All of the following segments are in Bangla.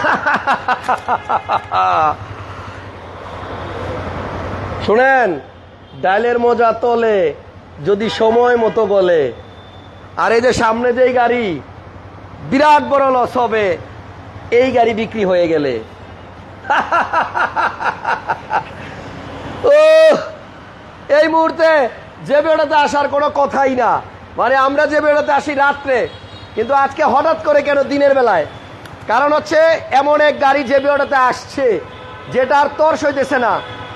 শুনেন ডাইলের মজা তলে, যদি সময় মতো বলে আর এই যে সামনে যেই গাড়ি, বিরাট বড় লস হবে, এই গাড়ি বিক্রি হয়ে গেলে। ও এই মুহূর্তে যে বেড়াতে আসার কোনো কথাই না। মানে আমরা যে বেড়াতে আসি রাত্রে, কিন্তু আজকে হঠাৎ করে কেন দিনের বেলায়? কারণ হচ্ছে এমন এক গাড়ি যে বেড়াতে আসছে যেটা আর তর্স হইতেছে না।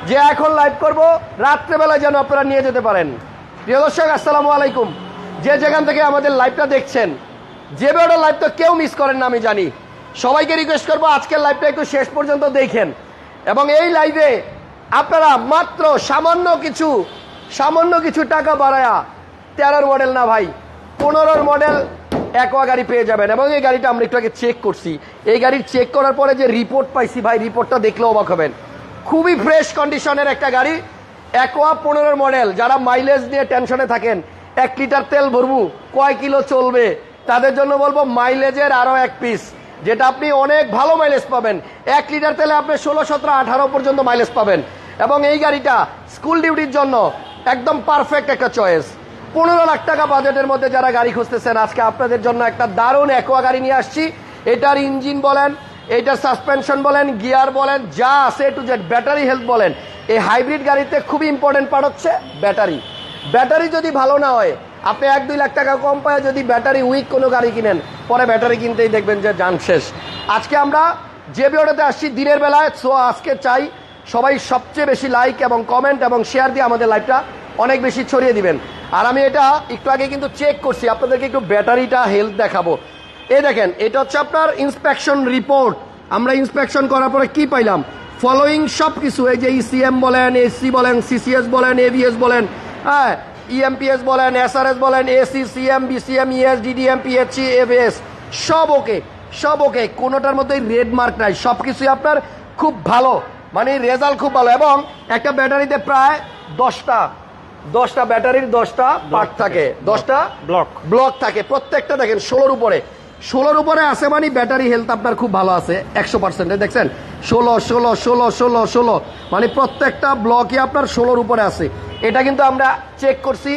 যে এখন লাইভ করব, রাত্রেবেলায় যেন আপনারা নিয়ে যেতে পারেন। প্রিয় দর্শক, আসসালামু আলাইকুম। যে যেখান থেকে আমাদের লাইভটা দেখছেন, যে বেড়া লাইভ তো কেউ মিস করেন না, আমি জানি। সবাইকে রিকোয়েস্ট করব, আজকের লাইভটা একটু শেষ পর্যন্ত দেখেন। এবং এই লাইভে আপনারা মাত্র সামান্য কিছু সামান্য কিছু টাকা বাড়ায়া তেরোর মডেল না ভাই, পনেরোর মডেল একোয়া গাড়ি পেয়ে যাবেন এবং এই গাড়িটা আমরা একটু আগে চেক করছি। এই গাড়ির চেক করার পরে যে রিপোর্ট পাইছি, ভাই রিপোর্টটা দেখলে অবাক হবেন। খুবই ফ্রেশ কন্ডিশনের একটা গাড়ি একোয়া পনেরোর মডেল যারা মাইলেজ নিয়ে টেনশনে থাকেন, এক লিটার তেল ভরবু, কয় কিলো চলবে? তাদের জন্য বলব মাইলেজের আরও এক পিস যেটা আপনি অনেক ভালো মাইলেজ পাবেন। এক লিটার তেলে আপনি ষোলো, সতেরো, আঠারো পর্যন্ত মাইলেজ পাবেন। এবং এই গাড়িটা স্কুল ডিউটির জন্য একদম পারফেক্ট একটা চয়েস পনেরো লাখ টাকা বাজেটের মধ্যে যারা গাড়ি খুঁজতেছেন, আজকে আপনাদের জন্য একটা দারুণ একোয়া গাড়ি নিয়ে আসছি। এটার ইঞ্জিন বলেন, এটার সাসপেনশন বলেন, গিয়ার বলেন, যা আছে টু জেড ব্যাটারি হেলথ বলেন। এই হাইব্রিড গাড়িতে খুবই ইম্পর্টেন্ট পার্ট হচ্ছে ব্যাটারি ব্যাটারি যদি ভালো না হয়, আপনি এক দুই লাখ টাকা কম পায় যদি ব্যাটারি উইক কোনো গাড়ি কিনেন, পরে ব্যাটারি কিনতেই দেখবেন যে যান শেষ। আজকে আমরা যে বিওটাতে আসছি দিনের বেলায় সো আজকে চাই সবাই সবচেয়ে বেশি লাইক এবং কমেন্ট এবং শেয়ার দিয়ে আমাদের লাইভটা অনেক বেশি ছড়িয়ে দিবেন। আর আমি এটা একটু আগে কিন্তু চেক করছি, আপনাদেরকে একটু ব্যাটারিটা হেলথ দেখাবো। এই দেখেন, এটা হচ্ছে আপনার ইন্সপেকশন রিপোর্ট আমরা ইন্সপেকশন করার পরে কি পাইলাম? ফলোয়িং সব কিছু এই যে ইসিএম বলেন এসি বলেন সিসিএস বলেন এভিএস বলেন হ্যাঁ ইএমপিএস বলেন এসআরএস বলেন AC CM BCM ES DDM PHC AVS সব ওকে সব ওকে কোনোটার মধ্যে রেড মার্ক নাই। সব কিছুই আপনার খুব ভালো মানে রেজাল্ট খুব ভালো। এবং একটা ব্যাটারিতে প্রায় দশটা দশটা ব্যাটারির দশটা পার্ট থাকে। দশটা ব্লক ব্লক থাকে। প্রত্যেকটা দেখেন ষোলোর উপরে। ষোলোর উপরে আছে মানে ব্যাটারি হেলথ আপনার খুব ভালো আছে একশো পার্সেন্টে দেখছেন? ষোলো ষোলো ষোলো ষোলো ষোলো। মানে প্রত্যেকটা ব্লকই আপনার ষোলোর উপরে আছে। এটা কিন্তু আমরা চেক করছি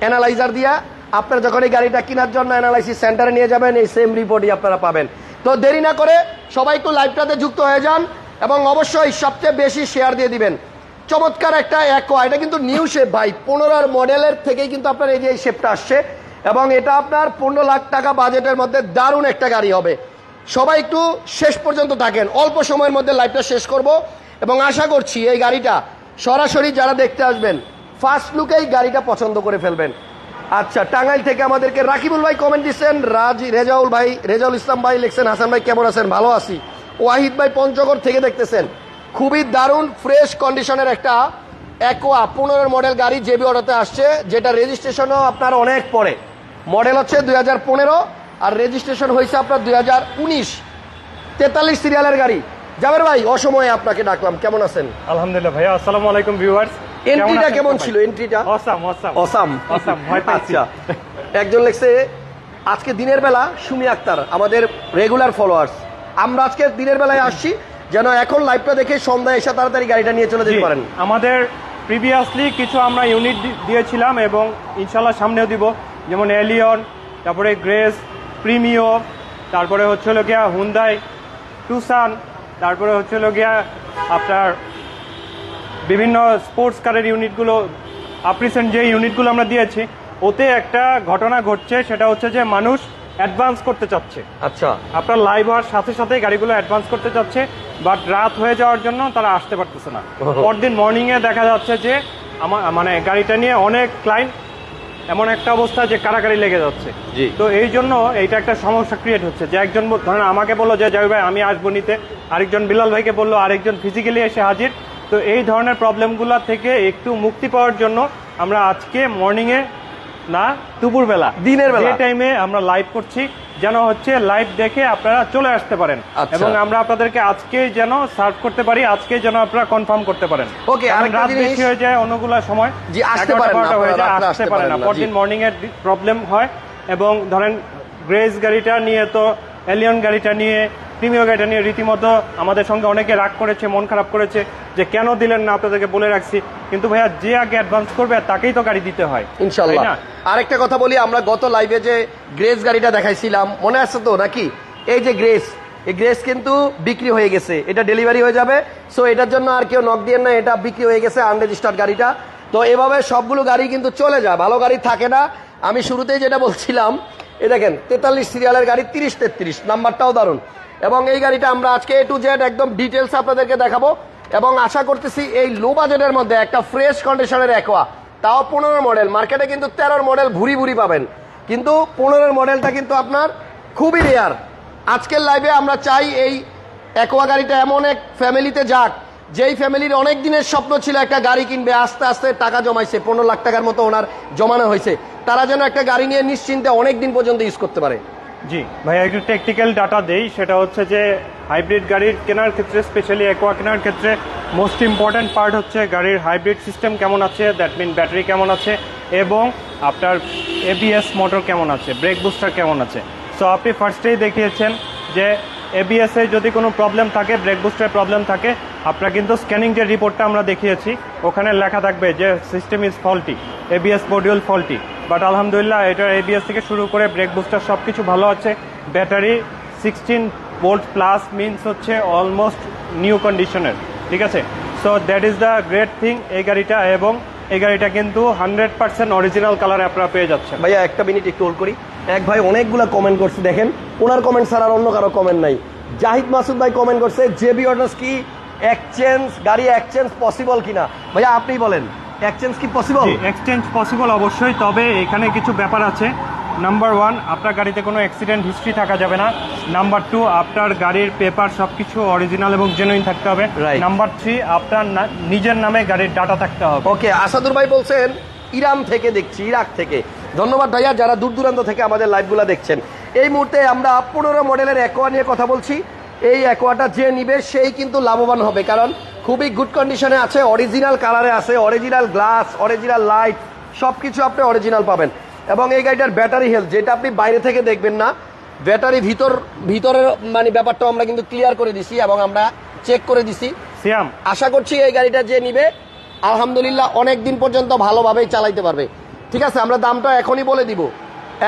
অ্যানালাইজার দিয়া। আপনার যখন এই গাড়িটা কেনার জন্য অ্যানালাইসিস সেন্টারে নিয়ে যাবেন এই সেম রিপোর্টই আপনারা পাবেন। তো দেরি না করে সবাই একটু লাইভটাতে যুক্ত হয়ে যান এবং অবশ্যই সবচেয়ে বেশি শেয়ার দিয়ে দিবেন। চমৎকার একটা একোয়া এটা কিন্তু নিউ শেপ ভাই। পনেরোর মডেলের থেকেই কিন্তু আপনার এই যে এই শেপটা আসছে। এবং এটা আপনার পনেরো লাখ টাকা বাজেটের মধ্যে দারুণ একটা গাড়ি হবে। সবাই একটু শেষ পর্যন্ত থাকেন। অল্প সময়ের মধ্যে লাইভটা শেষ করব। এবং আশা করছি এই গাড়িটা সরাসরি যারা দেখতে আসবেন ফার্স্ট লুকেই গাড়িটা পছন্দ করে ফেলবেন। আচ্ছা টাঙ্গাইল থেকে আমাদেরকে রাকিবুল ভাই কমেন্ট দিচ্ছেন, রাজ, রেজাউল ভাই, রেজাউল ইসলাম ভাই লিখছেন, হাসান ভাই কেমন আছেন? ভালো আছি। ওয়াহিদ ভাই পঞ্চগড় থেকে দেখতেছেন। খুবই দারুণ ফ্রেশ কন্ডিশনের একটা একোয়া পনেরো মডেল গাড়ি জেবি অটোতে আসছে যেটা রেজিস্ট্রেশনও আপনার অনেক পরে। মডেল হচ্ছে দুই হাজার পনেরো আর রেজিস্ট্রেশন হয়েছে আপনার দুই হাজার উনিশ। তেতাল্লিশ সিরিয়ালের গাড়ি। জাবের ভাই অসময়ে আপনাকে ডাকলাম। কেমন আছেন? আলহামদুলিল্লাহ ভাইয়া আসসালামু আলাইকুম ভিউয়ার্স এন্ট্রিটা কেমন ছিল? এন্ট্রিটা অসাম অসাম অসাম অসাম আচ্ছা। একজন লেখছে আজকে দিনের বেলা সুমি আক্তার আমাদের রেগুলার ফলোয়ার্স আমরা আজকে দিনের বেলায় আসছি যেন এখন লাইভটা দেখে সন্ধ্যায় এসে তাড়াতাড়ি গাড়িটা নিয়ে চলে যেতে পারেন। আমাদের প্রিভিয়াসলি কিছু আমরা ইউনিট দিয়েছিলাম এবং ইনশাল্লাহ সামনেও দিব। যেমন এলিয়ন তারপরে গ্রেস প্রিমিও তারপরে হচ্ছে হলো গিয়া হুন্দাই টুসান তারপরে হচ্ছে হলো গিয়া আপনার বিভিন্ন স্পোর্টস কারের ইউনিটগুলো আপ্রিসেন্ট যে ইউনিটগুলো আমরা দিয়েছি ওতে একটা ঘটনা ঘটছে সেটা হচ্ছে যে মানুষ অ্যাডভান্স করতে চাচ্ছে। আচ্ছা। আপনার লাইভ হওয়ার সাথে সাথে গাড়িগুলো অ্যাডভান্স করতে চাচ্ছে বাট রাত হয়ে যাওয়ার জন্য তারা আসতে পারতেছে না। পরদিন মর্নিং এ দেখা যাচ্ছে যে আমার মানে গাড়িটা নিয়ে অনেক ক্লায়েন্ট এমন একটা অবস্থা যে কারাকারি লেগে যাচ্ছে। তো এই জন্য এইটা একটা সমস্যা ক্রিয়েট হচ্ছে যে একজন ধরেন আমাকে বলল যে জয় ভাই আমি আসব নিতে। আরেকজন বিলাল ভাইকে বলল আরেকজন ফিজিক্যালি এসে হাজির। তো এই ধরনের প্রবলেমগুলো থেকে একটু মুক্তি পাওয়ার জন্য আমরা আজকে মর্নিং না দুপুরবেলা। দিনের বেলা। টাইমে আমরা লাইভ করছি যেন হচ্ছে লাইভ দেখে আপনারা চলে আসতে পারেন। আচ্ছা। এবং আমরা আপনাদেরকে আজকে যেন সার্ভ করতে পারি আজকে যেন আপনারা কনফার্ম করতে পারেন। কারণ রাত বেশি হয়ে যায় অন্যগুলা সময়। জি, আসতে পারেন না, হয়ে যায়, আপনারা আসতে আসতে পারে পারেন না। পরদিন। মর্নিং এর প্রবলেম হয়। এবং ধরেন গ্রেস গাড়িটা নিয়ে তো এলিয়ন গাড়িটা নিয়ে প্রিমিয় গাড়িটা নিয়ে রীতিমতো আমাদের সঙ্গে অনেকে রাগ করেছে মন খারাপ করেছে যে কেন দিলেন না আপনাদেরকে বলে রাখছি। কিন্তু ভাইয়া যে আগে অ্যাডভান্স করবে তাকেই তো গাড়ি দিতে হয় ইনশাল্লাহ? আরেকটা কথা বলি আমরা গত লাইভে যে গ্রেস গাড়িটা দেখাইছিলাম মনে আছে তো নাকি? এই যে গ্রেস এই গ্রেস কিন্তু বিক্রি হয়ে গেছে। এটা ডেলিভারি হয়ে যাবে সো এটার জন্য আর কেউ নক দিয়ে না এটা বিক্রি হয়ে গেছে আনরেজিস্টার্ড গাড়িটা। তো এভাবে সবগুলো গাড়ি কিন্তু চলে যায় ভালো গাড়ি থাকে না। আমি শুরুতেই যেটা বলছিলাম এই দেখেন তেতাল্লিশ সিরিয়ালের গাড়ি তিরিশ তেত্রিশ নাম্বারটাও দারুণ। এবং এই গাড়িটা আমরা আজকে এ টু জেড একদম ডিটেলস আপনাদেরকে দেখাবো। এবং আশা করতেছি এই লো বাজেটের মধ্যে একটা ফ্রেশ কন্ডিশনের একোয়া তাও পনেরো মডেল মার্কেটে কিন্তু তেরোর মডেল ভুরি ভুরি পাবেন। কিন্তু পনেরোর মডেলটা কিন্তু আপনার খুবই রেয়ার আজকের লাইভে আমরা চাই এই একোয়া গাড়িটা এমন এক ফ্যামিলিতে যাক, যেই ফ্যামিলির অনেক দিনের স্বপ্ন ছিল একটা গাড়ি কিনবে, আস্তে আস্তে টাকা জমাইছে, পনেরো লাখ টাকার মতো ওনার জমানো হয়েছে। তারা যেন একটা গাড়ি নিয়ে নিশ্চিন্তে অনেক দিন পর্যন্ত ইউজ করতে পারে। জি। ভাই একটু টেকনিক্যাল ডাটা দেই। সেটা হচ্ছে যে হাইব্রিড গাড়ির কেনার ক্ষেত্রে স্পেশালি অ্যাকোয়া কেনার ক্ষেত্রে মোস্ট ইম্পর্ট্যান্ট পার্ট হচ্ছে গাড়ির হাইব্রিড সিস্টেম কেমন আছে দ্যাট মিন ব্যাটারি কেমন আছে, এবং আপনার এবিএস মোটর কেমন আছে ব্রেক বুস্টার কেমন আছে। সো আপনি ফার্স্টেই দেখিয়েছেন যে এবিএস যদি কোনো প্রবলেম থাকে ব্রেক বুস্টারের প্রবলেম থাকে, আপনার কিন্তু স্ক্যানিং যে রিপোর্টটা আমরা দেখিয়েছি, ওখানে লেখা থাকবে যে system is faulty ABS module faulty but আলহামদুলিল্লাহ, এটার এবিএস থেকে শুরু করে ব্রেক বুস্টার সব কিছু ভালো আছে। Battery sixteen volt plus means হচ্ছে অলমোস্ট নিউ কন্ডিশনের ঠিক আছে? So that is the great thing এই গাড়িটা এবং এই গাড়িটা কিন্তু হান্ড্রেড পার্সেন্ট অরিজিনাল কালারে আপনারা পেয়ে যাচ্ছেন। ভাইয়া, একটা মিনিট একটু হোল্ড করি। এক ভাই অনেকগুলো কমেন্ট করছে দেখেন। ওনার কমেন্ট ছাড়া আর অন্য কারও কমেন্ট নাই। জাহিদ মাসুদ ভাই কমেন্ট করছে জেবি অর্ডার্স কি এক্সচেঞ্জ গাড়ি এক্সচেঞ্জ পসিবল কিনা? ভাইয়া আপনি বলেন এক্সচেঞ্জ কি পসিবল এক্সচেঞ্জ পসিবল অবশ্যই তবে এখানে কিছু ব্যাপার আছে। নাম্বার ওয়ান আপনার গাড়িতে কোনো অ্যাক্সিডেন্ট হিস্ট্রি থাকা যাবে না। নাম্বার টু আপনার গাড়ির পেপার সব কিছু অরিজিনাল এবং জেনুইন থাকতে হবে. নাম্বার থ্রি আপনার নিজের নামে গাড়ির ডাটা থাকতে হবে। ওকে আসাদুর ভাই বলছেন ইরান থেকে দেখছি ইরাক থেকে। ধন্যবাদ ভাইয়া যারা দূর দূরান্ত থেকে আমাদের লাইভগুলো দেখছেন। এই মুহূর্তে আমরা পনেরো মডেলের একোয়া নিয়ে কথা বলছি। এই অ্যাকোয়াটা যে নিবে সেই কিন্তু লাভবান হবে কারণ খুবই গুড কন্ডিশনে আছে অরিজিনাল কালারে আছে অরিজিনাল গ্লাস অরিজিনাল লাইট সব কিছু আপনি অরিজিনাল পাবেন। এবং এই গাড়িটার ব্যাটারি হেলথ যেটা আপনি বাইরে থেকে দেখবেন না ব্যাটারি ভিতর ভিতরের মানে ব্যাপারটাও আমরা কিন্তু ক্লিয়ার করে দিছি এবং আমরা চেক করে দিছি। আশা করছি এই গাড়িটা যে নিবে আলহামদুলিল্লাহ অনেক দিন পর্যন্ত ভালোভাবেই চালাইতে পারবে। ঠিক আছে, আমরা দামটা এখনই বলে দিব।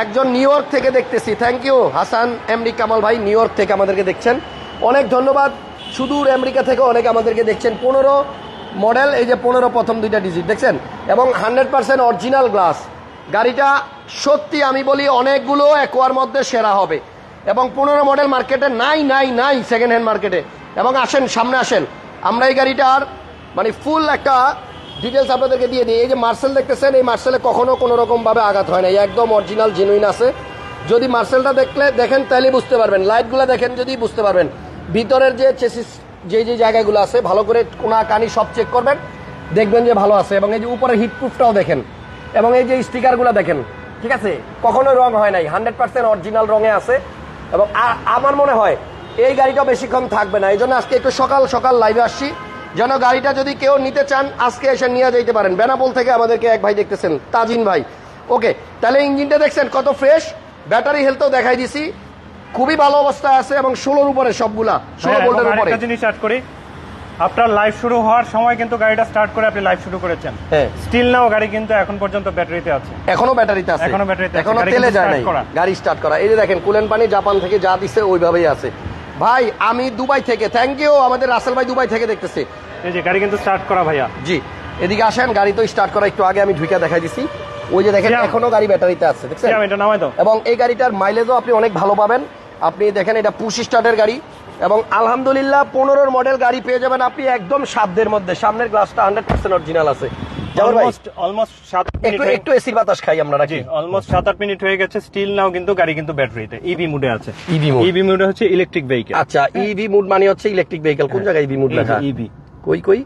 একজন নিউ ইয়র্ক থেকে দেখতেছি। Thank you Hasan, MD Kamal ভাই, নিউ ইয়র্ক থেকে আমাদেরকে দেখছেন। অনেক ধন্যবাদ। সুদূর আমেরিকা থেকে অনেক আমাদেরকে দেখছেন। পনেরো মডেল, এই যে পনেরো প্রথম দুইটা ডিজিট দেখছেন? এবং হান্ড্রেড পার্সেন্ট অরিজিনাল গ্লাস। গাড়িটা সত্যি আমি বলি অনেকগুলো একোয়ার মধ্যে সেরা হবে। এবং পনেরো মডেল মার্কেটে নাই নাই নাই সেকেন্ড হ্যান্ড মার্কেটে এবং আসেন, সামনে আসেন। আমরা এই গাড়িটার মানে ফুল একটা ডিটেলস আপনাদেরকে দিয়ে দিই। এই যে মার্সেল দেখতেছেন, এই মার্সেলে কখনো কোনো রকমভাবে আঘাত হয় না। একদম অরিজিনাল জেনুইন আছে। যদি মার্সেলটা দেখলে, দেখেন তাহলে বুঝতে পারবেন। লাইটগুলো দেখেন, যদি বুঝতে পারবেন। ভিতরের যে চেসিস যে যে জায়গাগুলো আছে, ভালো করে কোনা কানি সব চেক করবেন। দেখবেন যে ভালো আছে। এবং এই যে উপরে হিটপ্রুফটাও দেখেন। এবং এই যে স্টিকারগুলো দেখেন। ঠিক আছে? কখনো রং হয় নাই। হান্ড্রেড পার্সেন্ট অরিজিনাল রঙে আছে। এবং আমার মনে হয়, এই গাড়িটা বেশিক্ষণ থাকবে না। এই জন্য আজকে একটু সকাল সকাল লাইভে আসছি। যেন গাড়িটা যদি কেউ নিতে চান আজকে এসে নিয়ে যেতে পারেন। বেনাপোল থেকে আমাদেরকে এক ভাই দেখতেছেন তাজিন ভাই। ওকে তাহলে ইঞ্জিনটা দেখছেন কত ফ্রেশ ব্যাটারি হেলথও দেখাই দিছি। খুবই ভালো অবস্থায় আছে এবং ষোলোর উপরে সবগুলা ষোলো হ্যাঁ, ভোল্টের উপরে। জিনিস অ্যাড করি। আপনার লাইফ শুরু হওয়ার সময় কিন্তু গাড়িটা স্টার্ট করে আপনি লাইফ শুরু করেছেন। হ্যাঁ। স্টিল নাও গাড়ি কিন্তু এখন পর্যন্ত ব্যাটারিতে আছে। এখনও ব্যাটারিতে আছে। এখনও ব্যাটারিতে এখনও তেলে যায় নাই। করা। গাড়ি স্টার্ট করা। এই যে দেখেন কুলেন পানি জাপান থেকে যা দিছে ওইভাবেই আছে। ভাই আমি দুবাই থেকে থ্যাংক ইউ আমাদের রাসেল ভাই দুবাই থেকে দেখতেছি। এই যে গাড়ি কিন্তু স্টার্ট করা ভাইয়া। জি এদিকে আসেন গাড়ি তো স্টার্ট করা একটু আগে আমি ঢুকে দেখাই দিছি। ওই যে দেখেন এখনও গাড়ি ব্যাটারিতে আছে দেখছেন? এটা নামাই দাও। এবং এই গাড়িটার মাইলেজও আপনি অনেক ভালো পাবেন। আপনি দেখেন এটা পুশ স্টার্টের গাড়ি। এবং আলহামদুলিল্লাহ পনেরোর মডেল গাড়ি পেয়ে যাবেন আপনি একদম সাধ্যের মধ্যে। সামনের গ্লাসটা হান্ড্রেড পার্সেন্ট অরিজিনাল আছে। একটু একটু এসির বাতাস খাই আমরা নাকি? অলমোস্ট সাত আট মিনিট হয়ে গেছে। স্টিল নাও কিন্তু গাড়ি কিন্তু ব্যাটারিতে ইভি মুডে আছে। EV mode। ইভি মুডে হচ্ছে ইলেকট্রিক ভেহিকেল আচ্ছা ইভি মুড মানে হচ্ছে ইলেকট্রিক ভেহিকল কোন জায়গায় ইভি মুড লেখা? ইভি কই কই?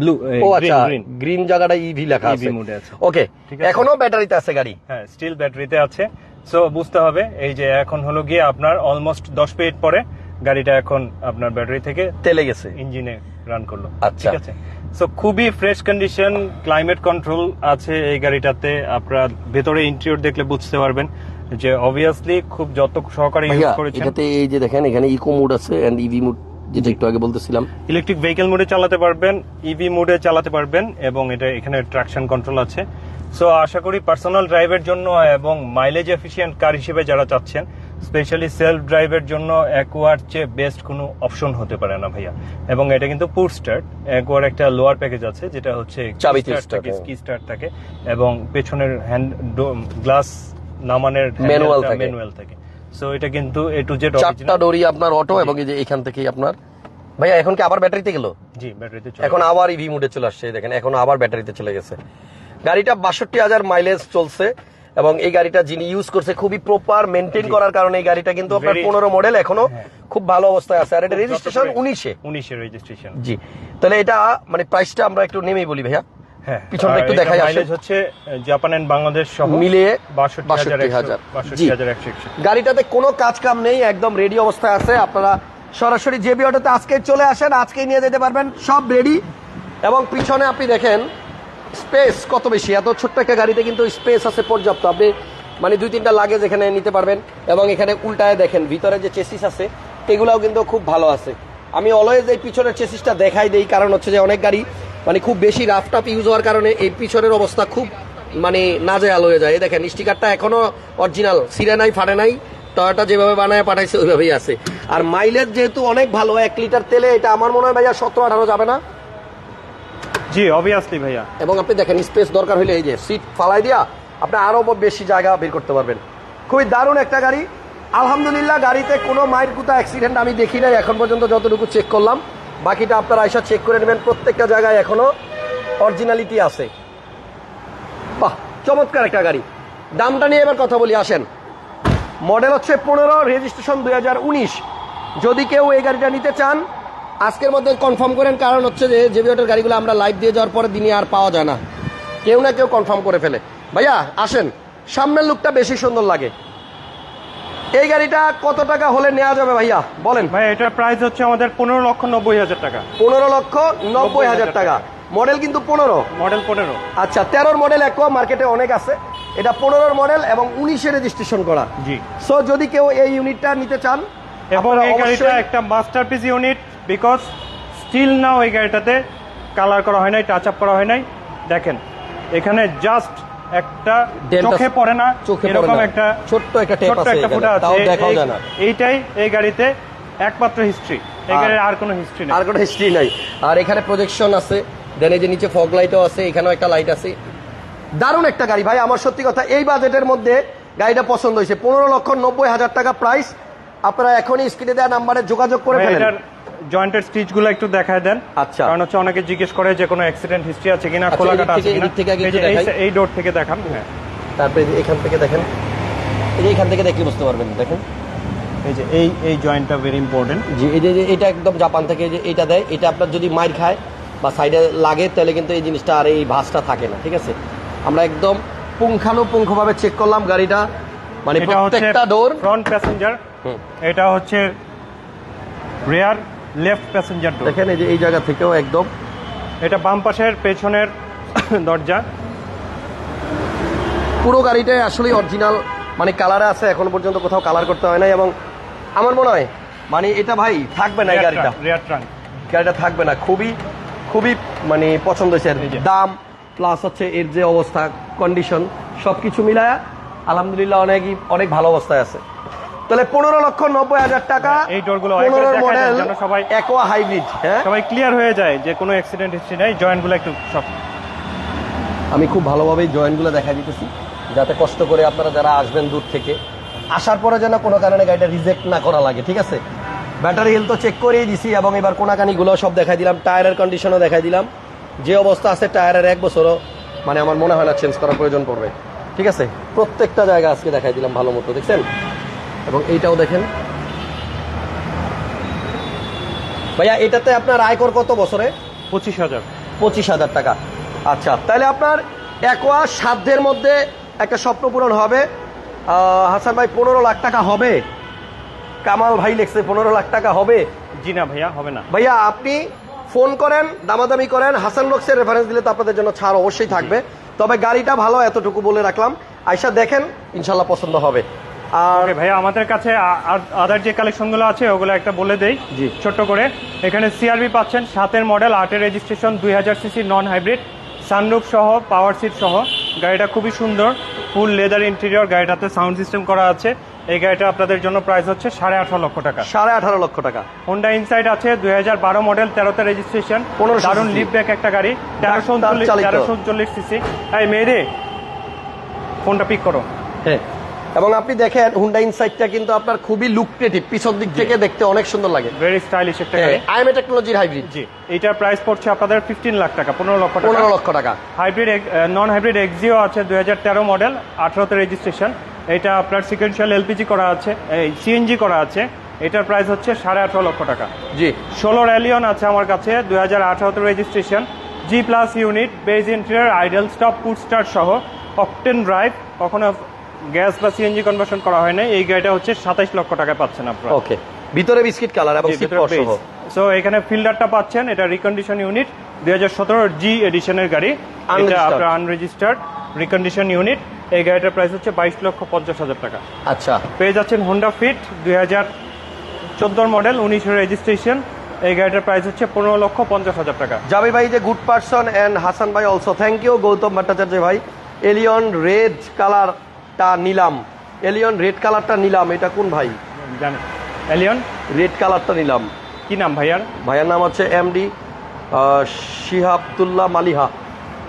ব্লু ও আচ্ছা গ্রিন জায়গাটা ইভি লেখা আছে। mode আছে। ওকে এখনও ব্যাটারিতে আছে গাড়ি? হ্যাঁ স্টিল ব্যাটারিতে আছে। সো বুঝতে হবে এই যে এখন হলো গিয়ে আপনার অলমোস্ট দশ মিনিট পরে গাড়িটা এখন আপনার ব্যাটারি থেকে তেলে গেছে। ইঞ্জিনে রান করল। আচ্ছা। ঠিক আছে? সো খুবই ফ্রেশ কন্ডিশন ক্লাইমেট কন্ট্রোল আছে এই গাড়িটাতে। আপনার ভেতরে ইন্টেরিয়র দেখলে বুঝতে পারবেন যে অবভিয়াসলি খুব যত্ন সহকারে ইউজ করেছেন। এটাতে এই যে দেখেন এখানে ইকো মোড আছে এন্ড ইভি মোড যেটা একটু আগে বলতেছিলাম। ইলেকট্রিক ভেহিকেল মোডে চালাতে পারবেন ইভি মোডে চালাতে পারবেন এবং এটা এখানে ট্রাকশন কন্ট্রোল আছে। সো আশা করি পার্সোনাল ড্রাইভের জন্য এবং মাইলেজ এফিশিয়েন্ট কার হিসেবে যারা চাচ্ছেন স্পেশালি সেলফ ড্রাইভের জন্য অ্যাকোয়ার চেয়ে বেস্ট কোনো অপশন হতে পারে না ভাইয়া। এবং এটা কিন্তু পুর স্টার্ট অ্যাকোয়ার একটা লোয়ার প্যাকেজ আছে যেটা হচ্ছে হ্যাঁ। কি স্টার্ট থাকে এবং পেছনের হ্যান্ড গ্লাস নামানের ম্যানুয়াল থাকে। সো এটা কিন্তু এ টু জেড চারটা ডোরি আপনার অটো এবং এই যে এখান থেকেই আপনার। ভাইয়া এখন কি আবার ব্যাটারিতে গেল? জি ব্যাটারিতে এখন আবার ইভি মোডে চলে আসছে দেখেন এখন আবার ব্যাটারিতে চলে গেছে। গাড়িটা বাষট্টি হাজার মাইলেজ চলছে এবং এই গাড়িটা যিনি ইউজ করছে খুবই প্রপার মেনটেন করার কারণে এই গাড়িটা কিন্তু আপনার পনেরো মডেল এখনও হ্যাঁ। খুব ভালো অবস্থায় আছে। আর এটা রেজিস্ট্রেশন উনিশে। উনিশের রেজিস্ট্রেশন জি। তাহলে এটা মানে প্রাইসটা আমরা একটু নেমেই বলি ভাইয়া। পিছনটা একটু দেখাই। মাইলেজ হচ্ছে জাপান এন্ড বাংলাদেশ সহ মিলিয়ে 62,000 বাষট্টি জি। হাজার একশো একষট্টি। গাড়িটাতে কোনো কাজ কাম নেই একদম রেডি অবস্থায় আছে আপনারা সরাসরি জেবি অটোতে আজকে চলে আসেন আজকেই নিয়ে যেতে পারবেন সব রেডি এবং পিছনে আপনি দেখেন স্পেস কত বেশি এত ছোট্ট একটা গাড়িতে কিন্তু স্পেস আছে পর্যাপ্ত আপনি মানে দুই তিনটা লাগেজ এখানে নিতে পারবেন এবং এখানে উল্টায় দেখেন ভিতরে যে চেসিস আছে এগুলাও কিন্তু খুব ভালো আছে আমি অলওয়েজ এই পিছনের চেসিসটা দেখাই দেই কারণ হচ্ছে যে অনেক গাড়ি মানে খুব বেশি রাফ টাফ ইউজ হওয়ার কারণে এই পিছনের অবস্থা খুব মানে নাজেহাল হয়ে যায়। দেখেন স্টিকারটা এখনও অরিজিনাল সিরে নাই ফাটে নাই। টয়োটা যেভাবে বানায় পাঠাইছে ওইভাবেই আছে। আর মাইলেজ যেহেতু অনেক ভালো এক লিটার তেলে এটা আমার মনে হয় ভাইয়া সতেরো আঠারো যাবে না? জি অবভিয়াসলি ভাইয়া। এবং আপনি দেখেন স্পেস দরকার হলে এই যে সিট ফালাই দিয়া আপনি আরও বেশি জায়গা বের করতে পারবেন। খুবই দারুণ একটা গাড়ি। আলহামদুলিল্লাহ গাড়িতে কোনো মায়ের কুতা অ্যাক্সিডেন্ট আমি দেখি নাই এখন পর্যন্ত যতটুকু চেক করলাম। বাকিটা আপনারা আইসা চেক করে নেবেন, প্রত্যেকটা জায়গায় এখনও অরিজিনালিটি আছে। বাহ, চমৎকার একটা গাড়ি। দামটা নিয়ে এবার কথা বলি, আসেন। মডেল হচ্ছে পনেরো রেজিস্ট্রেশন দুই হাজার উনিশ। যদি কেউ এই গাড়িটা নিতে চান, আজকের মধ্যে কনফার্ম করেন, কারণ হচ্ছে যে জেবিওটের গাড়িগুলো আমরা লাইভ দিয়ে যাওয়ার পরে দিনে আর পাওয়া যায় না। কেউ না কেউ কনফার্ম করে ফেলে। ভাইয়া, আসেন। সামনের লুকটা বেশি সুন্দর লাগে। এই গাড়িটা কত টাকা হলে নেওয়া যাবে ভাইয়া? বলেন। ভাই এটার প্রাইস হচ্ছে আমাদের পনেরো লক্ষ নব্বই হাজার টাকা। পনেরো লক্ষ নব্বই হাজার টাকা। মডেল কিন্তু পনেরো। মডেল পনেরো। আচ্ছা তেরোর মডেল একোয়া মার্কেটে অনেক আছে। এটা পনেরোর মডেল এবং উনিশে রেজিস্ট্রেশন করা। জি। সো যদি কেউ এই ইউনিটটা নিতে চান এবং এই গাড়িটা একটা masterpiece unit because still now এই গাড়িটাতে কালার করা হয় নাই টাচ আপ করা হয় নাই। দেখেন এখানে জাস্ট একটা চোখে পড়ে না এরকম একটা ছোট্ট একটা টেপ আছে একটা ফুটা তাও আছে দেখাও যায় না। এইটাই এই গাড়িতে একমাত্র হিস্ট্রি এই গাড়ির আর কোনো হিস্ট্রি নেই। আর কোনো হিস্ট্রি নাই। আর এখানে প্রজেকশন আছে। দেন এই যে নিচে ফগ লাইটও আছে এখানেও একটা লাইট আছে। দারুণ একটা গাড়ি ভাই আমার সত্যি কথা এই বাজেটের মধ্যে গাড়িটা পছন্দ হয়েছে। পনেরো লক্ষ নব্বই হাজার টাকা প্রাইস আপনারা এখনই স্ক্রিনে দেওয়া নাম্বারে যোগাযোগ করে ফেলেন। জয়েন্টের স্টিচগুলো একটু দেখায় দেন। আচ্ছা। কারণ হচ্ছে অনেকে জিজ্ঞেস করে যে কোনো অ্যাক্সিডেন্ট হিস্ট্রি আছে কিনা আচ্ছা, খোলা কাটা আছে কিনা। এই ডোর থেকে দেখান। হ্যাঁ। তারপরে এখান থেকে দেখেন। এই যে এখান থেকে দেখলে বুঝতে পারবেন দেখেন। এই যে এই এই জয়েন্টটা ভেরি ইম্পর্টেন্ট জি এই যে এটা একদম জাপান থেকে যে এটা দেয়। এটা আপনার যদি মাইর খায় বা সাইডে লাগে তাহলে কিন্তু এই জিনিসটা আর এই ভাঁজটা থাকে না ঠিক আছে? আমরা একদম পুঙ্খানুপুঙ্খভাবে চেক করলাম গাড়িটা। মানে প্রত্যেকটা ডোর ফ্রন্ট প্যাসেঞ্জার এটা হচ্ছে রেয়ার লেফট প্যাসেঞ্জার ডোর দেখেন এই যে এই জায়গা থেকেও একদম এটা বাম পাশের পেছনের দরজা। পুরো গাড়িটাই আসলে অরিজিনাল মানে কালারে আছে এখন পর্যন্ত কোথাও কালার করতে হয় নাই এবং আমার মনে হয় মানে এটা ভাই থাকবে না এই গাড়িটা। রেয়ার ট্রাঙ্ক গাড়িটা থাকবে না খুবই খুবই মানে পছন্দ হয়েছে। দাম প্লাস হচ্ছে এর যে অবস্থা কন্ডিশন সবকিছু মিলায়া আলহামদুলিল্লাহ অনেকই অনেক ভালো অবস্থায় আছে। তাহলে পনেরো লক্ষ নব্বই হাজার টাকা এই ডোরগুলো পনেরো মডেল সবাই- একোয়া হাইব্রিড হ্যাঁ? সবাই ক্লিয়ার হয়ে যায় যে কোনো অ্যাক্সিডেন্ট হিস্ট্রি নেই জয়েন্টগুলো একটু সব আমি খুব ভালোভাবেই জয়েন্টগুলো দেখা দিতেছি যাতে কষ্ট করে আপনারা যারা আসবেন দূর থেকে আসার পরে যেন কোনো কারণে গাড়িটা রিজেক্ট না করা লাগে ঠিক আছে? ব্যাটারি হেলথ তো চেক করেই দিছি এবং এবার কোনাকানিগুলো সব দেখাই দিলাম টায়ারের কন্ডিশনও দেখাই দিলাম। যে অবস্থা আছে টায়ারের এক বছরও মানে আমার মনে হয় না চেঞ্জ করার প্রয়োজন পড়বে ঠিক আছে? প্রত্যেকটা জায়গা আজকে দেখাই দিলাম ভালো মতো দেখছেন? এবং এইটাও দেখেন। ভাইয়া এটাতে আপনার আয়কর কত বছরে? পঁচিশ হাজার। পঁচিশ হাজার টাকা। আচ্ছা তাহলে আপনার একোয়া সাধ্যের মধ্যে একটা স্বপ্ন পূরণ হবে। হাসান ভাই পনেরো লাখ টাকা হবে। কামাল ভাই লেখছে পনেরো লাখ টাকা হবে। জি না ভাইয়া হবে না। ভাইয়া আপনি ফোন করেন দামাদামি করেন হাসান বক্সের রেফারেন্স দিলে তো আপনাদের জন্য ছাড় অবশ্যই থাকবে। তবে গাড়িটা ভালো এতটুকু বলে রাখলাম। আইসা দেখেন ইনশাল্লাহ পছন্দ হবে। আর ভাইয়া আমাদের কাছে আদার যে কালেকশনগুলো আছে ওগুলো একটা বলে দেই জি। ছোট্ট করে। এখানে সিআরবি পাচ্ছেন সাতের মডেল আটের রেজিস্ট্রেশন দুই হাজার সিসি নন হাইব্রিড সানরুফ সহ পাওয়ার সিট সহ। গাড়িটা খুবই সুন্দর ফুল লেদার ইন্টেরিয়র গাড়িটাতে সাউন্ড সিস্টেম করা আছে। এই গাড়িটা আপনাদের জন্য প্রাইস হচ্ছে সাড়ে আঠারো লক্ষ টাকা। সাড়ে আঠারো লক্ষ টাকা। হোন্ডা ইনসাইড আছে দুই হাজার বারো মডেল তেরোতে রেজিস্ট্রেশন 1500 দারুণ cc লিপ ব্যাক একটা গাড়ি তেরোশো উনচল্লিশ। তেরোশো উনচল্লিশ সিসি এই মেয়েরে ফোনটা পিক করো। হ্যাঁ। এবং আপনি দেখেন হুন্ডা ইনসাইটটা কিন্তু আপনার খুবই লুক্রেটিভ পিছন দিক থেকে দেখতে অনেক সুন্দর লাগে। ভেরি স্টাইলিশ একটা গাড়ি। আইএমএ টেকনোলজির হাইব্রিড জি এইটার প্রাইস পড়ছে আপনাদের ফিফটিন লাখ টাকা পনেরো লক্ষ টাকা। পনেরো লক্ষ টাকা। হাইব্রিড নন হাইব্রিড এক্সিও আছে দুই হাজার তেরো মডেল আঠারোতে রেজিস্ট্রেশন এটা আপনার সিকোয়েন্সিয়াল এলপিজি করা আছে এই সিএনজি করা আছে। এটার প্রাইস হচ্ছে সাড়ে আঠারো লক্ষ টাকা। জি। ষোলো র্যালিয়ন আছে আমার কাছে দুই হাজার আঠারোতে registration G plus unit beige interior idle stop food স্টার সহ অকটেন ড্রাইভ কখনো গ্যাস বা সিএনজি কনভার্সন করা হয় না এই গাড়িটা হচ্ছে সাতাইশ লক্ষ টাকায় পাচ্ছেন আপনারা। ওকে। ভিতরে বিস্কিট কালার এবং সহ। সো এখানে ফিল্ডারটা পাচ্ছেন এটা রিকন্ডিশন ইউনিট দুই হাজার সতেরো জি এডিশনের গাড়ি। এটা. আপনার আনরেজিস্টার্ড রিকন্ডিশন ইউনিট এই গাড়িটার প্রাইস হচ্ছে বাইশ লক্ষ পঞ্চাশ হাজার টাকা। আচ্ছা। পেয়ে যাচ্ছেন হোন্ডা ফিট দুই হাজার চোদ্দোর মডেল উনিশের রেজিস্ট্রেশন এই গাড়িটার প্রাইস হচ্ছে পনেরো লক্ষ পঞ্চাশ হাজার টাকা। জাবির ভাই যে গুড পারসন এন্ড হাসান ভাই also thank you Gautam Bhattacharya ভাই এলিয়ন রেড কালারটা নিলাম। এলিয়ন রেড কালারটা নিলাম। এটা কোন ভাই? জানেন এলিয়ন? রেড কালারটা নিলাম। কি নাম ভাইয়ার? ভাইয়ের নাম হচ্ছে এমডি শিহাবতুল্লাহ মালিহা।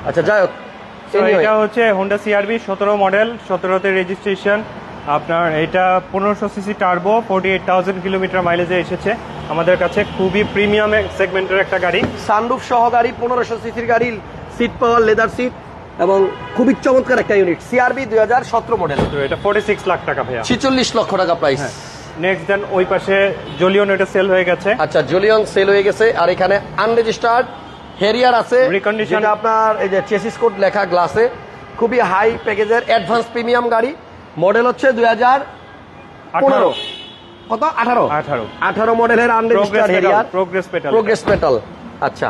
আচ্ছা যাই হোক এটা হচ্ছে হোন্ডা সিআরবি সতেরো মডেল সতেরোতে রেজিস্ট্রেশন আপনার এটা পনেরোশো CC turbo forty eight thousand kilometre মাইলেজে এসেছে। আমাদের কাছে খুবই প্রিমিয়াম সেগমেন্টের একটা গাড়ি। সানরুফ সহ গাড়ি পনেরোশো সিসির গাড়ি সিট পাওয়ার লেদার সিট এবং খুবই চমৎকার একটা ইউনিট সিআরবি দুই হাজার সতেরো মডেল তো এটা ফোর্টি সিক্স লাখ টাকা ভাইয়া। ছিচল্লিশ লক্ষ টাকা প্রাইস নেক্সট দেন ওই পাশে জলিয়ন এটা সেল হয়ে গেছে। আচ্ছা জুলিয়ন সেল হয়ে গেছে আর এখানে আনরেজিস্টার্ড হেরিয়ার আছে যেটা আপনার এই যে চেসিস কোড লেখা গ্লাসে খুবই হাই প্যাকেজের অ্যাডভান্স প্রিমিয়াম গাড়ি। মডেল হচ্ছে দুই হাজার পনেরো। আঠারো। কত? আঠারো? আঠারো। আঠারো মডেলের unregistered Harrier progress petal progress metal আচ্ছা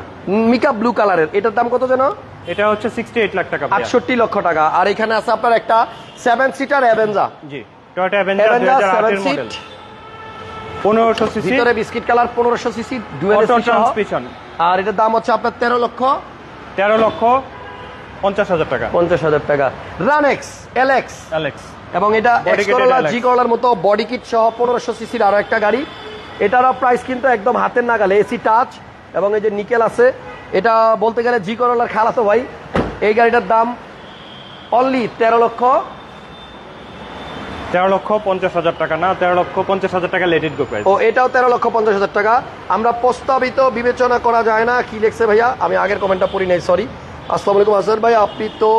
মিকা ব্লু কালারের এটার দাম কত যেন? এটা হচ্ছে সিক্সটি এইট লাখ টাকা ভাইয়া। আটষট্টি লক্ষ টাকা। আর এখানে আছে আপনার একটা seven seater Avanza G Toyota Avanza দুই অ্যাভেঞ্জা হাজার সেভেন আটের মডেল সিট পনেরোশো সিসি ভিতরে বিস্কিট কালার পনেরোশো সিসি অটো ট্রান্সমিশন আর এটার দাম হচ্ছে আপনার তেরো লক্ষ। তেরো লক্ষ পঞ্চাশ হাজার টাকা। পঞ্চাশ হাজার টাকা। রানেক্স এলেক্স অ্যালেক্স এবং এটা এক্স জি করোলার মতো বডি কিট সহ পনেরোশো সিসির আরও একটা গাড়ি। এটারও প্রাইস কিন্তু একদম হাতের নাগালে এসি টাচ এবং এই যে নিকেল আছে এটা বলতে গেলে জি করোলার খালাতো ভাই। এই গাড়িটার দাম অনলি তেরো লক্ষ। তেরো লক্ষ পঞ্চাশ হাজার টাকা না তেরো লক্ষ পঞ্চাশ হাজার টাকা লেটেড গো প্রাইস ও এটাও তেরো লক্ষ পঞ্চাশ হাজার টাকা। আমরা প্রস্তাবিত বিবেচনা করা যায় না কি লিখছে ভাইয়া? আমি আগের কমেন্টটা পড়ি নাই সরি আসসালামু আলাইকুম আসর ভাই আপনি তো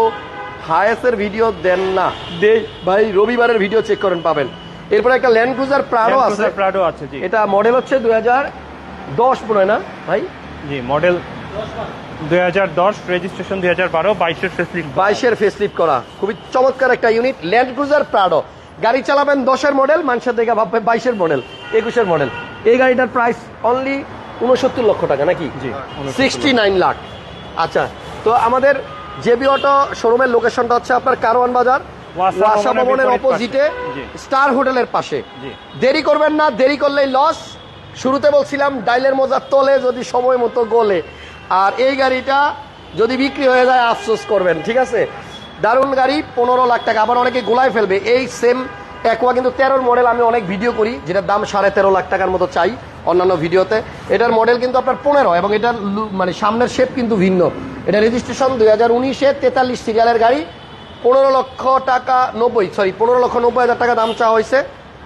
হায়েসের ভিডিও দেন না। দে। ভাই রবিবারের ভিডিও চেক করেন পাবেন। এরপরে একটা ল্যান্ড ক্রুজার প্রাড়ো আছে। প্রাডো আছে জি। এটা মডেল হচ্ছে দুই হাজার দশ মনে হয় না ভাই? জি মডেল দুই হাজার দশ রেজিস্ট্রেশন দুই হাজার বারো বাইশের ফেসিলিটি বাইশের ফেসলিফট করা। খুবই চমৎকার একটা ইউনিট ল্যান্ড ক্রুজার প্রাডো গাড়ি চালাবেন দশের মডেল মানুষের দেখে ভাববে বাইশের মডেল একুশের মডেল এই গাড়িটার প্রাইস অনলি উনসত্তর লক্ষ টাকা নাকি? জি, 69 সিক্সটি নাইন লাখ আচ্ছা তো আমাদের জেবি অটো শোরুমের লোকেশনটা হচ্ছে আপনার কারওয়ান বাজার ওয়াসা ভবনের ভবনের অপোজিটে স্টার হোটেলের পাশে। দেরি করবেন না দেরি করলেই লস শুরুতে বলছিলাম ডাইলের মজা তলে যদি সময় মতো গোলে। আর এই গাড়িটা যদি বিক্রি হয়ে যায়, আফসোস করবেন, ঠিক আছে? দারুণ গাড়ি, পনেরো লাখ টাকা। আবার অনেকে গোলায় ফেলবে। এই সেম একোয়া কিন্তু তেরোর মডেল আমি অনেক ভিডিও করি, যেটার দাম সাড়ে তেরো লাখ টাকার মতো চাই অন্যান্য ভিডিওতে এটার মডেল কিন্তু আপনার পনেরো, এবং এটার মানে সামনের শেপ কিন্তু ভিন্ন। এটা রেজিস্ট্রেশন দুই হাজার উনিশে তেতাল্লিশ সিরিয়ালের গাড়ি, পনেরো লক্ষ টাকা নব্বই সরি পনেরো লক্ষ নব্বই হাজার টাকা দাম চাওয়া হয়েছে।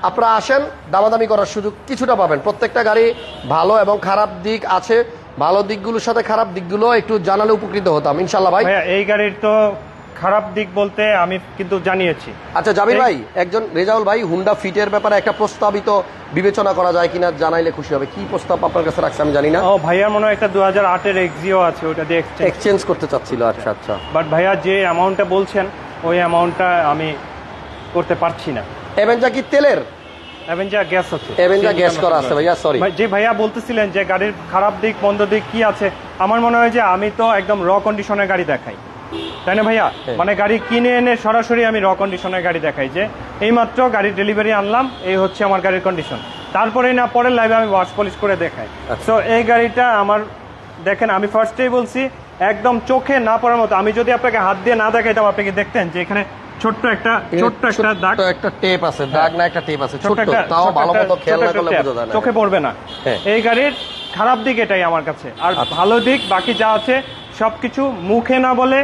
আপনারা আসেন, দামাদামি করার সুযোগ কিছুটা পাবেন। প্রত্যেকটা গাড়ি ভালো এবং খারাপ দিক আছে। ভালো দিকগুলোর সাথে খারাপ দিকগুলো একটু জানালে উপকৃত হতাম। ইনশাল্লাহ ভাই। এই গাড়ির তো খারাপ দিক বলতে আমি কিন্তু জানিয়েছি। আচ্ছা জাবির ভাই একজন রেজাউল ভাই হুন্ডা ফিটের ব্যাপারে একটা প্রস্তাবিত বিবেচনা করা যায় কিনা জানাইলে খুশি হবে। কি প্রস্তাব আপনার কাছে রাখছে আমি জানি না। ও ভাইয়ার মনে হয় একটা দু হাজার আটের এক্সিও আছে ওটা দিয়ে এক্সচেঞ্জ করতে চাচ্ছিল আচ্ছা আচ্ছা। বাট ভাইয়া যে অ্যামাউন্টটা বলছেন ওই অ্যামাউন্টটা আমি করতে পারছি না। এভেঞ্জা কি তেলের? গ্যাস আছে গ্যাস করা আছে ভাইয়া সরি যে ভাইয়া বলতেছিলেন যে গাড়ির খারাপ দিক মন্দ দিক কি আছে আমার মনে হয় যে আমি তো একদম র কন্ডিশনের গাড়ি দেখাই। তাই না ভাইয়া। মানে গাড়ি কিনে এনে সরাসরি আমি র কন্ডিশনের গাড়ি দেখাই যে এইমাত্র গাড়ির ডেলিভারি আনলাম এই হচ্ছে আমার গাড়ির কন্ডিশন তারপরেই না পরের লাইভে আমি ওয়াশ পলিশ করে দেখাই। আচ্ছা। সো এই গাড়িটা আমার দেখেন আমি ফার্স্টেই বলছি একদম চোখে না পড়ার মতো। আমি যদি আপনাকে হাত দিয়ে না দেখাইতাম আপনি কি দেখতেন যে এখানে ছোট্ট একটা ছোট্ট একটা দাগ। একটা টেপ আছে দাগ না একটা টেপ আছে ছোট্ট তাও ভালো মতো খেয়াল না করলে। বোঝা যায় না। চোখে পড়বে না। হ্যাঁ। এই গাড়ির খারাপ দিক এটাই আমার কাছে। আর আচ্ছা। ভালো দিক বাকি যা আছে সবকিছু মুখে না বলে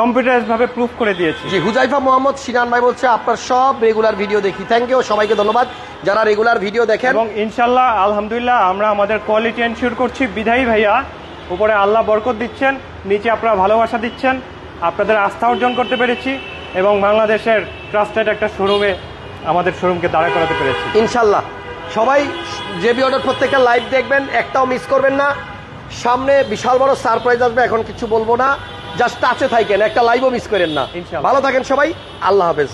কম্পিউটারাইজ ভাবে প্রুফ করে দিয়েছি। জি হুজাইফা মোহাম্মদ সিনান ভাই বলছে আপনার সব রেগুলার ভিডিও দেখি। থ্যাংক ইউ সবাইকে ধন্যবাদ। যারা রেগুলার ভিডিও দেখেন এবং ইনশাল্লাহ আলহামদুলিল্লাহ আমরা আমাদের কোয়ালিটি এনশিওর করছি। বিধায়ী ভাইয়া উপরে আল্লাহ বরকত দিচ্ছেন নিচে আপনারা ভালোবাসা দিচ্ছেন। আপনাদের আস্থা অর্জন করতে পেরেছি। এবং বাংলাদেশের ট্রাস্টেড একটা শোরুমে আমাদের শোরুমকে দাঁড়া করাতে পেরেছি। ইনশাল্লাহ। সবাই যে অর্ডার প্রত্যেকটা লাইভ দেখবেন একটাও মিস করবেন না। সামনে বিশাল বড় সারপ্রাইজ আসবে এখন কিছু বলব না। জাস্ট আছে থাকেন একটা লাইভও মিস করেন না। ভালো থাকেন সবাই আল্লাহ হাফেজ।